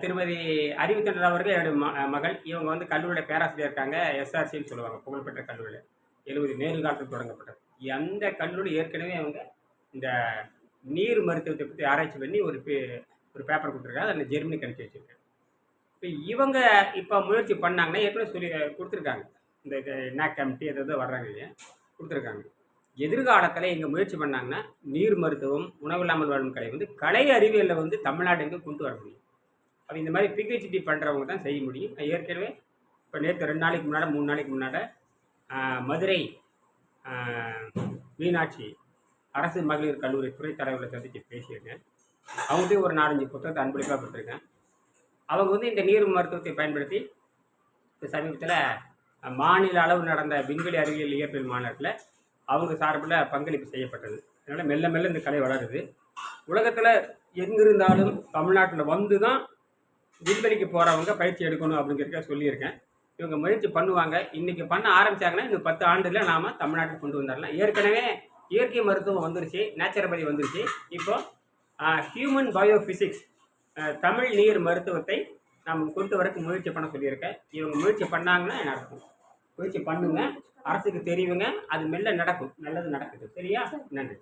திருமதி அறிவுத்தண்டர் அவர்கள் என்னுடைய ம- மகள். இவங்க வந்து கல்லூரியில் பேராசிரியர் இருக்காங்க. எஸ்ஆர்சின்னு சொல்லுவாங்க. புகழ்பெற்ற கல்லூரியில். எழுபது நேரு காலத்தில் தொடங்கப்பட்டது. அந்த கல்லூரி ஏற்கனவே அவங்க இந்த நீர் மருத்துவத்தை பற்றி ஆராய்ச்சி பண்ணி ஒரு பே- ஒரு பேப்பர் கொடுத்துருக்காங்க. அதில் ஜெர்மனி கணிச்சு வச்சுருக்காங்க. இப்போ இவங்க இப்போ முயற்சி பண்ணாங்கன்னா ஏற்கனவே சொல்லி கொடுத்துருக்காங்க. இந்த நாக் கமிட்டி எதாவது வர்றாங்க இல்லையா? கொடுத்துருக்காங்க. எதிர்காலத்தில் இங்கே முயற்சி பண்ணாங்கன்னா நீர் மருத்துவம் உணவில்லாமல் வாழும் கலை வந்து கலை அறிவியலில் வந்து தமிழ்நாட்டுக்கு கொண்டு வர முடியும். அப்போ இந்த மாதிரி பிஹெச்டி பண்ணுறவங்க தான் செய்ய முடியும். நான் ஏற்கனவே இப்போ நேற்று ரெண்டு நாளைக்கு முன்னாடி மூணு நாளைக்கு முன்னாடி மதுரை மீனாட்சி அரசு மகளிர் கல்லூரி துறை தலைவர்களை சந்தித்து பேசியிருக்கேன். அவங்கள்ட்டையும் ஒரு நாலஞ்சு புத்தகத்தை அன்பளிப்பாக கொடுத்துருக்கேன். அவங்க வந்து இந்த நீர் மருத்துவத்தை பயன்படுத்தி இப்போ சமீபத்தில் மாநில அளவு நடந்த விண்வெளி அறிவியல் இயற்பியல் மாநாட்டில் அவங்க சார்பில் பங்களிப்பு செய்யப்பட்டது. அதனால் மெல்ல மெல்ல இந்த கலை வளருது. உலகத்தில் எங்கிருந்தாலும் தமிழ்நாட்டில் வந்து தான் விண்வெளிக்கு போகிறவங்க பயிற்சி எடுக்கணும் அப்படிங்கிறத சொல்லியிருக்கேன். இவங்க முயற்சி பண்ணுவாங்க. இன்றைக்கி பண்ண ஆரம்பிச்சாங்கன்னா இன்னும் பத்து ஆண்டுல நாம் தமிழ்நாட்டுக்கு கொண்டு வந்துடலாம் ஏற்கனவே இயற்கை மருத்துவம் வந்துருச்சு நேச்சுரோபதி வந்துருச்சு. இப்போ ஹியூமன் பயோஃபிசிக்ஸ் தமிழ் நீர் மருத்துவத்தை நாம் கொண்டு வரக்கு முயற்சி பண்ண சொல்லியிருக்கேன். இவங்க முயற்சி பண்ணாங்கன்னா நடக்கும் முயற்சி பண்ணுங்க அரசுக்கு தெரியுங்க அது மெல்ல நடக்கும். நல்லது நடக்குது. சரியா? நன்றி.